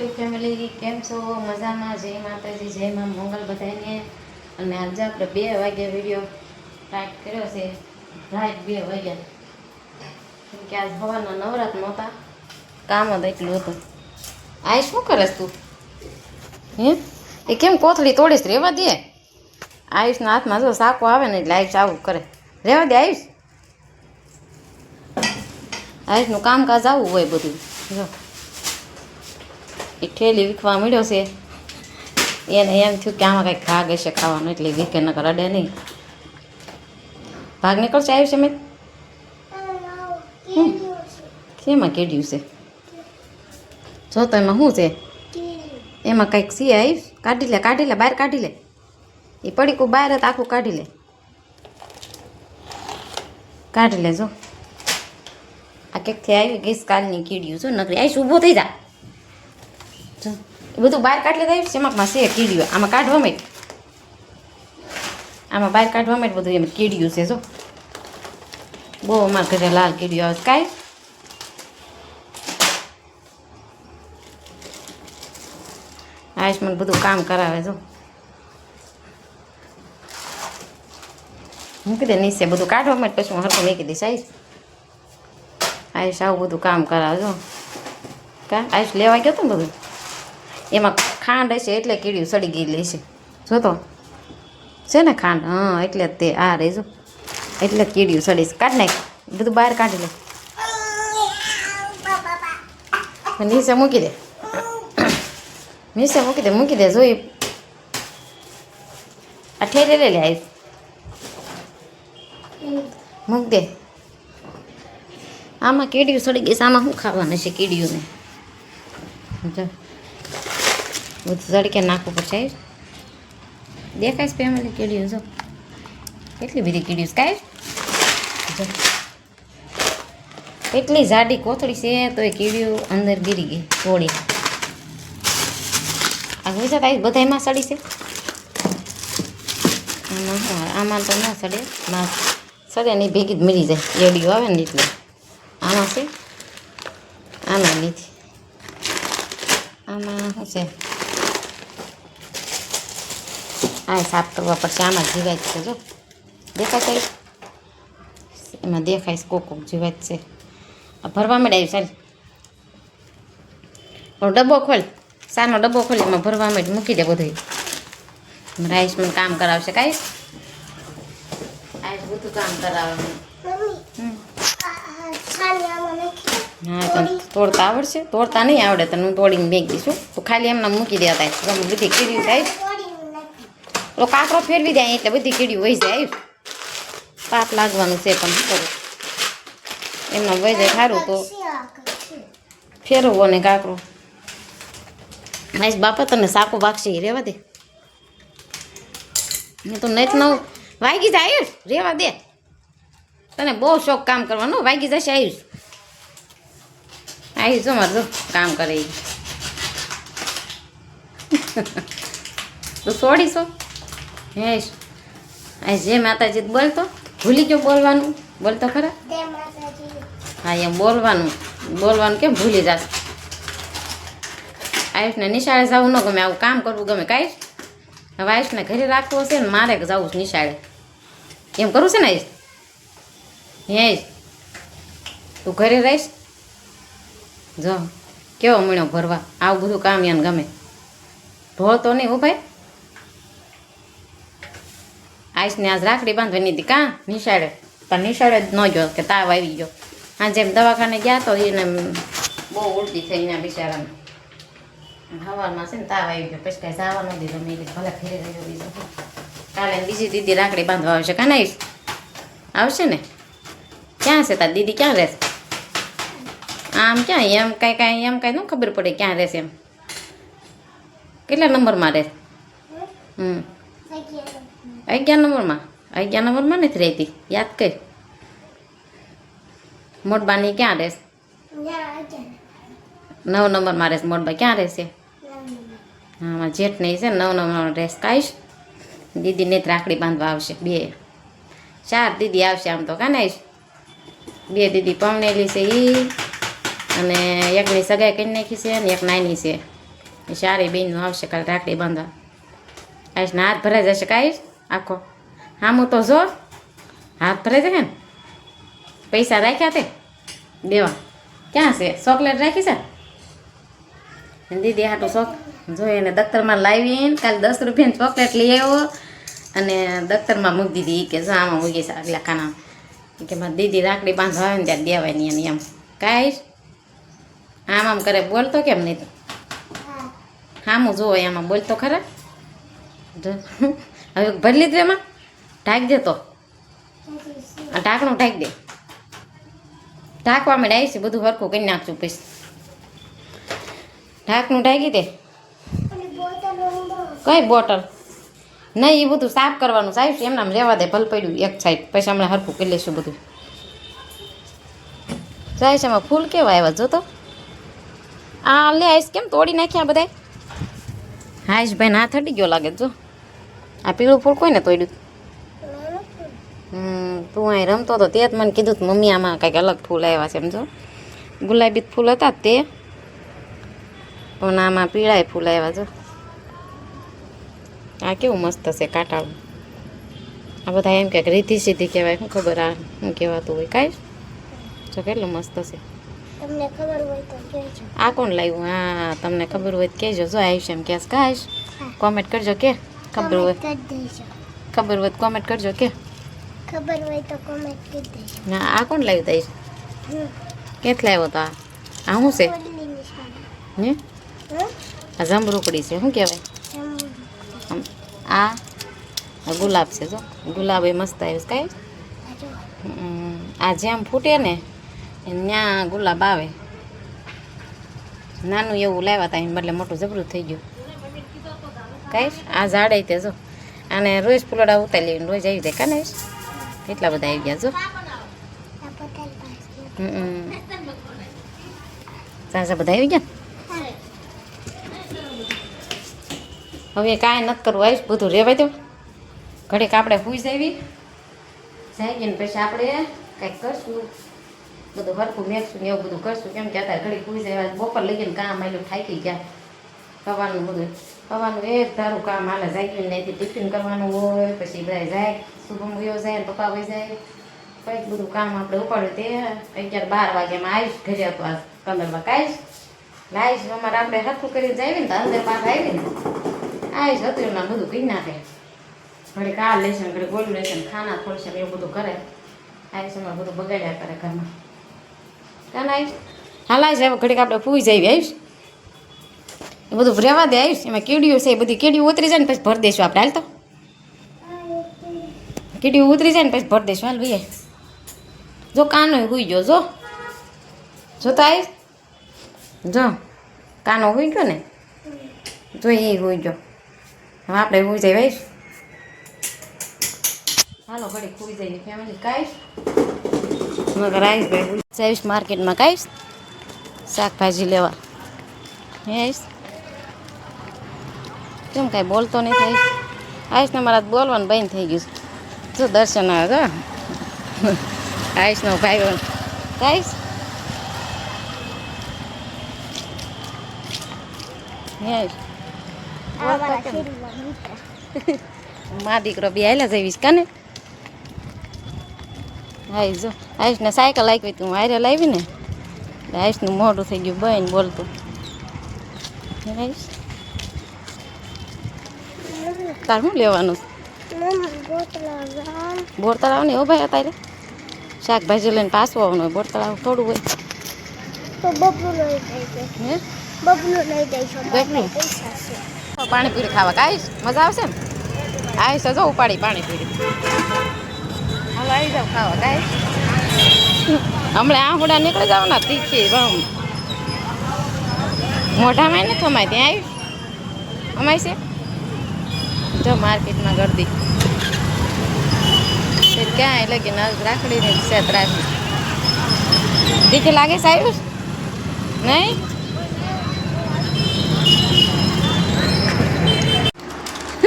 YouTube family કેમ છો? મજામાં? જય માતાજી, જય માં મંગલ બધાને અને આજે આપણે બે વાગ્યા વીડિયો સ્ટાર્ટ કર્યો છે. રાત બે વાગ્યા. કેમ કે આજ હવાના નવરાત નહોતા. કામ જ એટલું હતું. આ શું કરસ તું? હે? એ કેમ કોથળી તોડીશ? રેવા દે. આયુષના હાથમાં જો સાકો આવે ને એટલે આયુષ આવું કરે. રેવા દે આયુષ. આયુષનું કામકાજ આવું હોય બધું. જો. એ ઠેલી વીખવા મળ્યો છે. એને એમ થયું કે આમાં કંઈક ભાગ હશે ખાવાનો, એટલે વીકે નકર અડે નહીં. ભાગ નીકળશે આવ્યું છે મેં શેમાં કેડ્યું છે? જો તો એમાં શું છે? એમાં કંઈક સી આવીશ કાઢી લે કાઢી લે, બહાર કાઢી લે. એ પડીકું બહાર જ આખું કાઢી લે. કાઢી લે જો આ કેકથી આવી ગઈશ કાલની કીડ્યું છું. નકરી આવીશ ઊભો થઈ જો. એ બધું બહાર કાઢી લેતા એમાં છે કીડ્યું આમાં કાઢવા માંડ આમાં બહાર કાઢવા માટે બધું એમ કીડ્યું છે, જો. બહુ અમારા ઘરે લાલ કીડ્યું આવે. કાંઈ? આયુષ મને બધું કામ કરાવે, જો. મૂકી દે નીચે બધું કાઢવા માટે, પછી હું હરખું મૂકી દઈશ આવીશ આયુષ આવું બધું કામ કરાવે, જો. કા? આયુષ લેવા ગયો તો ને બધું? એમાં ખાંડ હશે એટલે કીડીયું સડી ગયેલી છે. જો તો છે ને ખાંડ? હા, એટલે તે આ રહેજો એટલે કીડીયું સડીશ કાઢ નાખ. બધું બહાર કાઢી લે. નીચે મૂકી દે. નીચે મૂકી દે મૂકી દે, જોઈ. આ ઠેરે લે લે આવી મૂક દે. આમાં કીડીયું સડી ગઈ આમાં શું ખાવાનું છે કીડીયુંને જો. બધું તડકે નાખવું પડશે દેખાય છે ફેમિલી કીડીયું જો. કેટલી બધી કીડીયું કાંઈ? એટલી જાડી કોથળી છે તો એ કીડીઓ અંદર ગીરી ગઈ, તોડી. આ ગુજરાત આવી બધા એમાં સડી છે? આમાં આમાં તો ના સડે ના સડે ને ભેગી જ મરી જાય. એડીઓ આવે ને એટલે. આમાં છે? આમાં નથી. આમાં શું છે? આ સાફ કરવા પડશે આમાં જીવાય છે જો. દેખાય છે એમાં દેખાય છે કોક કોક જીવાય છે. આ ભરવા માંડ આવ્યું ચાલ ઓલો ડબ્બો ખોલ. સાનો ડબ્બો ખોલ, એમાં ભરવા માંડ મૂકી દે બધું રાઈસ મને કામ કરાવશે કાંઈ? આઈસ બધું કામ કરાવે હા, તને તોડતા આવડશે? તોડતા નહીં આવડે તને. હું તોડીને મેક દઈશું તું ખાલી એમને મૂકી દેતા બધી કીડી થાય તો કાંકરો ફેરવી દે એટલે બધી કીડી વહી જાય પાપ લાગવાનું છે પણ કરું? એમને વહી જાય સારું તો ફેરવો ને કાંકરો. બાપા તને સાકો વાગશે રહેવા દે. મેં તો નહીં નવું વાગી જાય આયુષ રેવા દે. તને બહુ શોખ કામ કરવાનો વાગી જશે આયુષ આયુષ જો મારે કામ કરે તો છોડીશો હેશ આ જે માતાજી બોલતો ભૂલી ગયો બોલવાનું. બોલતો ખરા? હા એમ બોલવાનું. બોલવાનું કેમ ભૂલી જશે? આયુષને નિશાળે જવું ન ગમે આવું કામ કરવું ગમે. કાંઈ હવે આયુષને ઘરે રાખવો છે ને મારે જવું છે નિશાળે. એમ કરવું છે ને આયુષ? હે તું ઘરે રહીશ? જો કેવો મળ્યો ભરવા. આવું બધું કામ એને ગમે. ઢોળતો નહીં હો ભાઈ? આઈસને આજ રાખડી બાંધવાની હતી કાં નિશાળે પણ નિશાળે જ ન ગયો કે તાવ આવી ગયો હા જેમ દવાખાને ગયા તો એને બહુ ઉલટી થઈ એના બિચારાને હવારમાં છે ને તાવ આવી ગયો પછી કાંઈ જવા ન દીધો મેં ભલે ફેરે રહ્યો બીજો. કાલે બીજી દીદી રાખડી બાંધવા આવશે કાં નહીં આવશે ને ક્યાં છે તાર દીદી ક્યાં રહેશે આમ ક્યાં એમ કાંઈ કાંઈ એમ કાંઈ ન ખબર પડે ક્યાં રહેશે એમ કેટલા નંબરમાં રહે હમ અગિયાર નંબરમાં અગિયાર નંબરમાં નથી રહેતી યાદ કર. મોટબાની ક્યાં રહેશે? નવ નંબરમાં રહેશે. મોટબા ક્યાં રહેશે? હા જેઠ નહીં છે નવ નંબરમાં રહેશે. કાંઈશ દીદીને જ રાખડી બાંધવા આવશે. બે. ચાર દીદી આવશે આમ તો કાને આવીશ બે દીદી પમણેલી છે એ અને એકની સગાઈ કરી નાખી છે અને એક નાની છે. એ સારી બેનનું આવશે કાલે રાખડી બાંધવા. ને હાથ ભરાઈ જશે કાંઈ આખો હામું તો જો હાથ ભરાઈ જશે ને પૈસા રાખ્યા તે દેવા ક્યાં છે ચોકલેટ રાખી છે દીદી હાટું શોખ જોઈએ એને દફતરમાં લાવીને કાલે દસ રૂપિયાની ચોકલેટ લઈ આવ્યો અને દફતરમાં મૂકી દીધી કે જો આમાં મૂકી છે આગલા ખાના ઈ કે મારી દીદી રાખડી બાંધવા આવે ને ત્યારે દેવાની એને એમ કાંઈ આમ આમ કરે બોલતો કેમ નહીં તો હામું જોવો એમાં બોલતો ખરા હવે ભરી લીધું એમાં? ઢાંકી દે તો. આ ઢાંકણું ઢાંકી દે. ઢાંકવા મેં આવી છે, બધું હરખું કરી નાખશું પછી. ઢાંકણું ઢાંકી દે. કઈ બોટલ? નહીં એ બધું સાફ કરવાનું સાહેબ આમ રહેવા દે, ભલ પડ્યું એક સાઈડ પછી હમણાં હરખું કરી લઈશું બધું. સાહેબ એમાં ફૂલ કેવા આવ્યા જો તો? આ લે આઈસ કેમ તોડી નાખ્યા બધા હાઈશ ભાઈ ના થડી ગયો લાગે જો. આ પીળું ફૂલ કોઈને તોડ્યું? હમ તું અહીં રમતો હતો તે જ મને કીધું હતું, મમ્મી આમાં કંઈક અલગ ફૂલ આવ્યા છે. સમજો ગુલાબી ફૂલ હતા તે. પણ આમાં પીળાય ફૂલ આવ્યા જો. આ કેવું મસ્ત છે કાંટાળું. આ બધા એમ કે રીધી સીધી કહેવાય શું ખબર આ શું કહેવાતું હોય કાંઈ? જો કેટલું મસ્ત છે. તમને ખબર હોય તો કહેજો. આ કોણ લાવ્યું? હા તમને ખબર હોય તો કહેજો. જો આવીશ એમ કહેશ કાશ કોમેન્ટ કરજો કે. ખબર હોય. ખબર હોય કોમેન્ટ કરજો કે. ખબર હોય તો કોમેન્ટ કરી દેજો. ના આ કોણ તાઈ હમ. ક્યાંથી લાવ્યો તો આ? આ શું છે? ને હે? આ જમરૂકડી છે શું કહેવાય? આ ગુલાબ છે જો. ગુલાબ એ મસ્ત આવ્યું કાંઈ? આ જેમ ફૂટે ને ત્યાં ગુલાબ આવે. નાનું એવું લાવ્યા હતા એને બદલે મોટું જબરું થઈ ગયું. કાંઈ? આ ઝાડે તે જો. અને રોજ ફૂલડા ઉતારી લઈને રોજ આવી જાય કાને એટલા બધા આવી ગયા જો. સાસા બધા આવી ગયા? હવે કાંઈ નથી કરવું, આવીશ, બધું રેવાય દો ઘડીક આપણે હુઈ જવી જઈએ ને પછી આપણે કાંઈક કરશું. બધું હરખું મેકશું ને એવું બધું કરશું. કેમ કે અત્યારે ઘડીક સુઈ જાય બપોર લઈ ગઈને કામ આવેલું થાકી ગયા. સવારનું બધું સવારનું એક ધારું કામ હાલે, જાય ને ટિફિન કરવાનું હોય, પછી બધા જાય, શુભમ વયો જાય પપ્પા વહી જાય. કંઈક બધું કામ આપણે ઉપાડ્યું તે અગિયાર બાર વાગ્યામાં આવીશ ઘરે હતો આ કમરમાં કાંઈશ લાવીશ અમારે આપણે હરખું કરીને જાય ને તો અંદર બહાર આવી ને. આવીશ હતું બધું કહી નાખે. ઘડી કાર લેશે ને ઘડી ગોળું લેશે ને ખાના ખોલશે ને એવું બધું કરે. આવીશ, અમારે બધું બગાડ્યા કરે ઘરમાં. કાન આવીશ? હાલ આવીશ, હવે ઘડીક આપણે ફૂઈ જઈએ આવીશ? એ બધું રહેવા દે આવીશ એમાં કીડીઓ છે, એ બધી કીડીઓ ઉતરી જાય ને પછી ભરી દઈશું આપણે. હાલ તો. કીડીઓ ઉતરી જાય ને પછી ભરી દઈશું હાલ ભાઈ જો કાનો હુઈ ગયો, જો. જોતા આવીશ જો. કાનો હુઈ ગયો ને? જો એ હુઈ ગયો. હવે આપણે હુઈ જઈ આવીશ હાલો ફેમિલી કાંઈશ મગર આવીશ ભાઈ માર્કેટમાં કાંઈશ શાકભાજી લેવા. આવીશ કેમ કાંઈ બોલતો નહીં થાય. આયુષ ને મારા બોલવાનું બંધ થઈ ગયું છે. જો દર્શન આવે તો આયુષનો ભાઈ આયુષ. મા દીકરો બી આવેલા જઈશ કાને? આયુષ જો. આયુષને સાયકલ આવી તું હારે લાવી ને આયુષનું મોઢું થઈ ગયું બહેન બોલતું. આયુષ? તાર શું લેવાનું. બોર તળાવ ને એવો ભાઈ અત્યારે? શાકભાજી લઈને પાછું આવવાનું હોય બોર તળાવ થોડું હોય. પાણીપુરી ખાવા કાઈશ મજા આવશે ને આવીશ જો ઉપાડી પાણીપુરી. હાલો આવી જાવ ખાવા કાઈશ હમણાં આહુડા નીકળી જાવ ને તીખી બમ મોઢામાં નહીં થમાય ત્યાં આવી અમાય છે? જો માર્કેટમાં ગરદી. ક્યાં એટલે કે નજ રાખડી ને સેત રાખી તીખી લાગે છે આયુષ નહીં?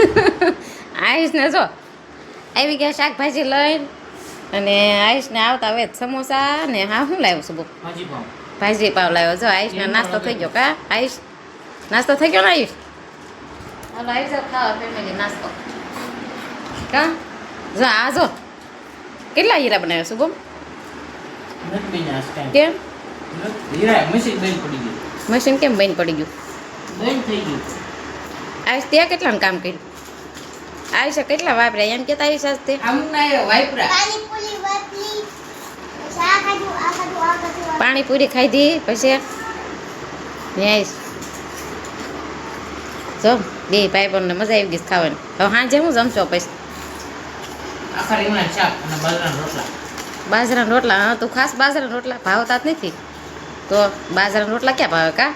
આયુષને જો આવી ગયા શાકભાજી લઈને અને આયુષને આવતા હવે સમોસા ને હા શું લાવ્યો છું ભાજી પાવ લાવ્યો. જો આયુષને નાસ્તો થઈ ગયો કા? આયુષ નાસ્તો થઈ ગયો ને આયુષ? હાલો જાઓ ખાવા ફેમિલી નાસ્તો કા જો આ જો કેટલા હીરા બનાવ્યા શુભમ આજ. કેમ મશીન કેમ બંધ પડી ગયું બંધ થઈ ગયું. આયુષ ત્યાં કેટલાનું કામ કર્યું આયુષા કેટલા વાપર્યા એમ કેતા આયુષ આજ તે આવ્યા, વાપરા. પાણીપુરી વાટલી પછી આ ખાધું આ ખાધું આ ખાધું આ પાણીપુરી ખાધી પછી આયુષ જો બે ભાઈ બંને મજા આવી ગઈ ખાવાની. હવે સાંજે હું જમશો પછી? બાજરાના રોટલા. હા તું ખાસ બાજરાના રોટલા ભાવતા જ નથી. તો બાજરાના રોટલા ક્યાં ભાવે કા?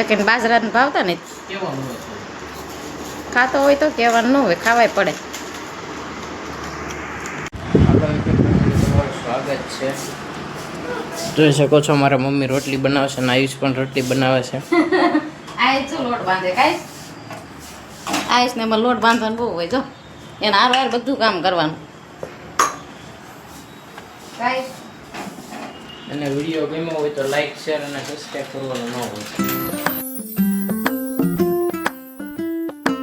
એક બાજરાના ભાવતા નથી. કેવાનું હોય છે? ખાતો હોય તો કહેવાનું ન હોય ખાવાય પડે. સ્વાગત છે. જોઈ શકો છો મારા મમ્મી રોટલી બનાવે છે અને આયુષ પણ રોટલી બનાવે છે. કાંઈ. આયુષને એમાં લોટ બાંધવાનું બહુ હોય જો. એને હાર હાર બધું કામ કરવાનું. કાંઈ. અને વીડિયો ગમ્યો હોય તો લાઈક શેર અને સબસ્ક્રાઈબ કરવાનું ન હોય